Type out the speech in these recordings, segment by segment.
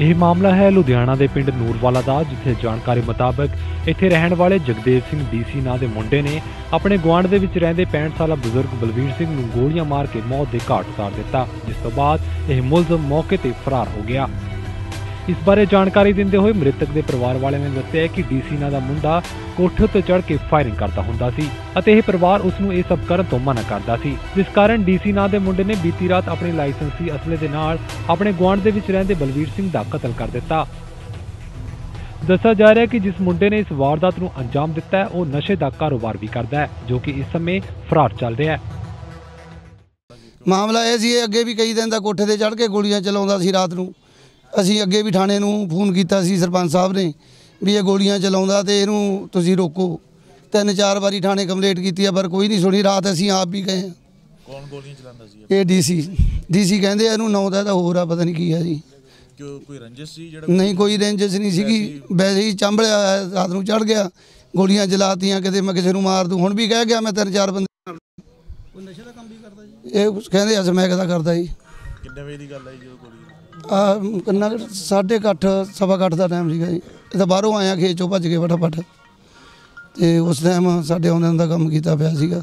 ਇਹ ਮਾਮਲਾ ਹੈ ਲੁਧਿਆਣਾ ਦੇ ਪਿੰਡ ਨੂਰਵਾਲਾ ਦਾ, ਜਿੱਥੇ ਜਾਣਕਾਰੀ ਮੁਤਾਬਕ ਇੱਥੇ ਰਹਿਣ ਵਾਲੇ ਜਗਦੇਵ ਸਿੰਘ ਡੀਸੀ ਨਾਂ ਦੇ ਮੁੰਡੇ ਨੇ ਆਪਣੇ ਗੁਆਂਢ ਦੇ ਵਿੱਚ ਰਹਿੰਦੇ 65 ਸਾਲਾ ਬਜ਼ੁਰਗ ਬਲਵੀਰ ਸਿੰਘ ਨੂੰ ਗੋਲੀਆਂ ਮਾਰ ਕੇ ਮੌਤ ਦੇ ਘਾਟ ਉਤਾਰ ਦਿੱਤਾ, ਜਿਸ ਤੋਂ ਬਾਅਦ ਇਹ ਮੁਲਜ਼ਮ ਮੌਕੇ ਤੇ ਫਰਾਰ ਹੋ ਗਿਆ। ਇਸ ਬਾਰੇ ਜਾਣਕਾਰੀ ਦਿੰਦੇ ਹੋਏ ਮ੍ਰਿਤਕ ਦੇ ਪਰਿਵਾਰ ਵਾਲਿਆਂ ਨੇ ਦੱਸਿਆ ਕਿ ਡੀਸੀ ਨਾਂ ਦਾ ਮੁੰਡਾ ਕੋਠੇ ਉੱਤੇ ਚੜ੍ਹ ਕੇ ਫਾਇਰਿੰਗ ਕਰਦਾ ਹੁੰਦਾ ਸੀ ਅਤੇ ਇਹ ਪਰਿਵਾਰ ਉਸ ਨੂੰ ਇਹ ਸਭ ਕਰਨ ਤੋਂ ਮਨਾ ਕਰਦਾ ਸੀ। ਜਿਸ ਕਾਰਨ ਡੀਸੀ ਨਾਂ ਦੇ ਮੁੰਡੇ ਨੇ ਬੀਤੀ ਰਾਤ ਆਪਣੀ ਲਾਇਸੈਂਸੀ ਅਸਲੇ ਦੇ ਨਾਲ ਆਪਣੇ ਗੁਆਂਢ ਦੇ ਵਿੱਚ ਰਹਿੰਦੇ ਬਲਵੀਰ ਸਿੰਘ ਦਾ ਕਤਲ ਕਰ ਦਿੱਤਾ। ਦੱਸਿਆ ਜਾ ਰਿਹਾ ਹੈ ਕਿ ਜਿਸ ਮੁੰਡੇ ਨੇ ਇਸ ਵਾਰਦਾਤ ਨੂੰ ਅੰਜਾਮ ਦਿੱਤਾ ਹੈ, ਉਹ ਨਸ਼ੇ ਦਾ ਕਾਰੋਬਾਰ ਵੀ ਕਰਦਾ ਹੈ, ਜੋ ਕਿ ਇਸ ਸਮੇਂ ਫਰਾਰ ਚੱਲ ਰਿਹਾ ਹੈ। ਮਾਮਲਾ ਇਹ ਸੀ, ਇਹ ਅੱਗੇ ਵੀ ਕਈ ਦਿਨ ਦਾ ਕੋਠੇ ਤੇ ਚੜ੍ਹ ਕੇ ਗੋਲੀਆਂ ਚਲਾਉਂਦਾ ਸੀ ਰਾਤ ਨੂੰ। ਅਸੀਂ ਅੱਗੇ ਵੀ ਥਾਣੇ ਨੂੰ ਫੋਨ ਕੀਤਾ ਸੀ ਸਰਪੰਚ ਸਾਹਿਬ ਨੇ ਵੀ ਇਹ ਗੋਲੀਆਂ ਚਲਾਉਂਦਾ ਤੇ ਇਹਨੂੰ ਤੁਸੀਂ ਰੋਕੋ। ਤਿੰਨ ਚਾਰ ਵਾਰੀ ਥਾਣੇ ਕੰਪਲੇਂਟ ਕੀਤੀ ਆ ਪਰ ਕੋਈ ਨਹੀਂ ਸੁਣੀ। ਰਾਤ ਅਸੀਂ ਆਪ ਵੀ ਗਏ ਹਾਂ। ਕੌਣ ਗੋਲੀਆਂ ਚਲਾਉਂਦਾ ਸੀ? ਇਹ ਡੀਸੀ। ਡੀਸੀ ਕਹਿੰਦੇ ਆ ਇਹਨੂੰ ਨੌ ਦਾ ਤਾਂ ਹੋਰ ਆ ਪਤਾ ਨਹੀਂ ਕੀ ਆ ਜੀ। ਕਿਉਂ ਕੋਈ ਰੰਜਿਸ਼ ਸੀ ਜਿਹੜਾ ਨਹੀਂ ਕੋਈ ਰੇਂਜਸ ਨਹੀਂ ਸੀਗੀ। ਵੈਸੇ ਹੀ ਚੰਬਲਿਆ ਰਾਤ ਨੂੰ ਚੜ ਗਿਆ ਗੋਲੀਆਂ ਚਲਾਤੀਆਂ ਕਿਤੇ ਮੈਂ ਕਿਸੇ ਨੂੰ ਮਾਰ ਦੂੰ। ਹੁਣ ਵੀ ਕਹਿ ਗਿਆ ਮੈਂ ਤਿੰਨ ਚਾਰ ਬੰਦੇ ਕੋਈ ਨਸ਼ੇ ਦਾ ਕੰਮ ਵੀ ਕਰਦਾ ਜੀ? ਇਹ ਕਹਿੰਦੇ ਅਸ ਮੈਂ ਕਦਾ ਕਰਦਾ ਜੀ? ਕਿੰਨੇ ਵਜੇ ਦੀ ਗੱਲ ਹੈ ਜੀ ਜਦੋਂ ਗੋਲੀ ਆ ਕਿੰਨਾ ਕੁ ਸਾਢੇ ਕੁ ਅੱਠ ਸਵਾ ਕੁ ਅੱਠ ਦਾ ਟਾਈਮ ਸੀਗਾ ਜੀ। ਇਹ ਤਾਂ ਬਾਹਰੋਂ ਆਇਆ ਖੇਤ ਚੋਂ ਭੱਜ ਕੇ ਫਟਾਫਟ। ਤੇ ਉਸ ਟਾਈਮ ਸਾਡੇ ਆਉਂਦਿਆਂ ਦਾ ਕੰਮ ਕੀਤਾ ਪਿਆ ਸੀਗਾ।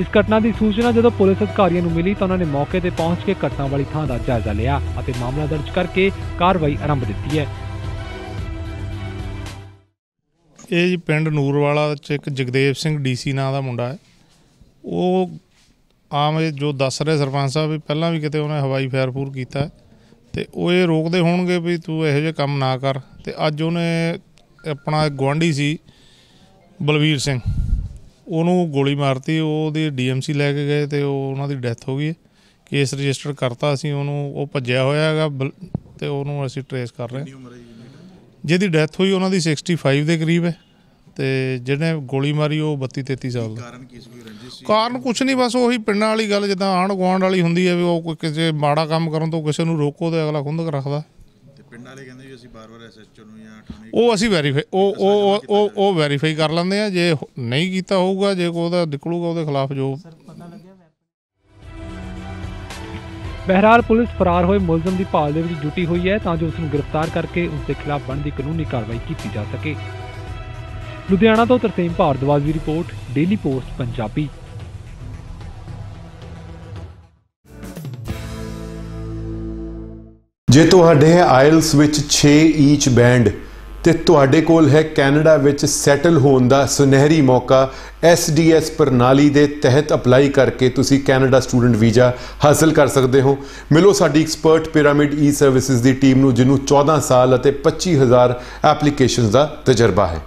ਇਸ ਘਟਨਾ ਦੀ ਸੂਚਨਾ ਜਦੋਂ ਪੁਲਿਸ ਅਧਿਕਾਰੀਆਂ ਨੂੰ ਮਿਲੀ ਤਾਂ ਉਹਨਾਂ ਨੇ ਮੌਕੇ ਤੇ ਪਹੁੰਚ ਕੇ ਘਟਨਾ ਵਾਲੀ ਥਾਂ ਦਾ ਜਾਇਜ਼ਾ ਲਿਆ ਅਤੇ ਮਾਮਲਾ ਦਰਜ ਕਰਕੇ ਕਾਰਵਾਈ ਆਰੰਭ ਦਿੱਤੀ ਹੈ। ਇਹ ਜੀ ਪਿੰਡ ਨੂਰਵਾਲਾ ਚ ਇੱਕ ਜਗਦੇਵ ਸਿੰਘ ਡੀਸੀ ਨਾਂ ਦਾ ਮੁੰਡਾ ਹੈ। ਉਹ ਆਮ ਇਹ ਜੋ ਦੱਸ ਰਹੇ ਸਰਪੰਚ ਸਾਹਿਬ ਵੀ ਪਹਿਲਾਂ ਵੀ ਕਿਤੇ ਉਹਨੇ ਹਵਾਈ ਫਾਇਰ ਫੂਰ ਕੀਤਾ ਹੈ ਤੇ ਉਹ ਇਹ ਰੋਕਦੇ ਹੋਣਗੇ ਵੀ ਤੂੰ ਇਹੋ ਜਿਹੇ ਕੰਮ ਨਾ ਕਰ। ਤੇ ਅੱਜ ਉਹਨੇ ਆਪਣਾ ਗਵਾਂਢੀ ਸੀ, ਬਲਵੀਰ ਸਿੰਘ। ਉਹਨੂੰ ਗੋਲੀ ਮਾਰਤੀ, ਉਹਦੀ ਡੀਐਮਸੀ ਲੈ ਕੇ ਗਏ ਤੇ ਉਹ ਉਹਨਾਂ ਦੀ ਡੈਥ ਹੋ ਗਈ ਕੇਸ ਰਜਿਸਟਰ ਕਰਤਾ ਅਸੀਂ, ਉਹਨੂੰ ਉਹ ਭੱਜਿਆ ਹੋਇਆ ਹੈਗਾ, ਬਲ- ਤੇ ਉਹਨੂੰ ਅਸੀਂ ਟਰੇਸ ਕਰ ਰਹੇ ਜਿਹਦੀ ਡੈਥ ਹੋਈ, ਉਹਨਾਂ ਦੀ 65 ਦੇ ਕਰੀਬ ਹੈ। ਤੇ ਜਿਹਨੇ ਗੋਲੀ ਮਾਰੀ ਉਹ 32 33 ਸਾਲ ਦਾ। ਕਾਰਨ ਕੀ ਸੀ ਕੋਈ ਰੰਜਿਸ਼ ਸੀ? ਕਾਰਨ ਕੁਛ ਨਹੀਂ ਬਸ ਉਹੀ ਪਿੰਡਾਂ ਵਾਲੀ ਗੱਲ ਜਿੱਦਾਂ ਆਂਢ ਗੁਆਂਢ ਵਾਲੀ ਹੁੰਦੀ ਹੈ ਵੀ ਉਹ ਕੋਈ ਕਿਸੇ ਮਾੜਾ ਕੰਮ ਕਰਨ ਤੋਂ ਕਿਸੇ ਨੂੰ ਰੋਕੋ ਤੇ ਅਗਲਾ ਖੁੰਦਕ ਰੱਖਦਾ। ਤੇ ਪਿੰਡ ਵਾਲੇ ਕਹਿੰਦੇ ਵੀ ਅਸੀਂ ਬਾਰ-ਬਾਰ ਐਸਐਚਓ ਨੂੰ ਜਾਂ ਥਾਣੇ ਉਹ ਅਸੀਂ ਵੈਰੀਫਾਈ ਉਹ ਉਹ ਉਹ ਉਹ ਵੈਰੀਫਾਈ ਕਰ ਲੈਂਦੇ ਆ ਜੇ ਨਹੀਂ ਕੀਤਾ ਹੋਊਗਾ ਜੇ ਕੋਈ ਉਹਦਾ ਨਿਕਲੂਗਾ ਉਹਦੇ ਖਿਲਾਫ ਜੋ। ਬਹਿਰਾਲ ਪੁਲਿਸ ਫਰਾਰ ਹੋਏ ਮੁਲਜ਼ਮ ਦੀ ਭਾਲ ਦੇ ਵਿੱਚ ਜੁਟੀ ਹੋਈ ਹੈ ਤਾਂ ਜੋ ਉਸ ਨੂੰ ਗ੍ਰਿਫਤਾਰ ਕਰਕੇ ਉਸ ਦੇ ਖਿਲਾਫ ਬਣਦੀ ਕਾਨੂੰਨੀ ਕਾਰਵਾਈ ਕੀਤੀ ਜਾ ਸਕੇ। ਲੁਧਿਆਣਾ ਤੋਂ ਤਰਸੇਮ ਭਾਰਦਵਾਜ ਦੀ ਰਿਪੋਰਟ ਡੇਲੀ ਪੋਸਟ ਪੰਜਾਬੀ। ਜੇ ਤੁਹਾਡੇ ਹੈ ਆਇਲਸ ਵਿੱਚ 6 ਈਚ ਬੈਂਡ ਤੇ ਤੁਹਾਡੇ ਕੋਲ ਹੈ ਕੈਨੇਡਾ ਵਿੱਚ ਸੈਟਲ ਹੋਣ ਦਾ ਸੁਨਹਿਰੀ ਮੌਕਾ SDS ਪ੍ਰਣਾਲੀ ਦੇ ਤਹਿਤ ਅਪਲਾਈ ਕਰਕੇ ਤੁਸੀਂ ਕੈਨੇਡਾ ਸਟੂਡੈਂਟ ਵੀਜ਼ਾ ਹਾਸਲ ਕਰ ਸਕਦੇ ਹੋ। ਮਿਲੋ ਸਾਡੀ ਐਕਸਪਰਟ ਪਿਰਾਮਿਡ ਈ ਸਰਵਿਸਿਜ਼ ਦੀ ਟੀਮ ਨੂੰ, ਜਿਹਨੂੰ 14 ਸਾਲ ਅਤੇ 25000 ਐਪਲੀਕੇਸ਼ਨਸ ਦਾ ਤਜਰਬਾ ਹੈ।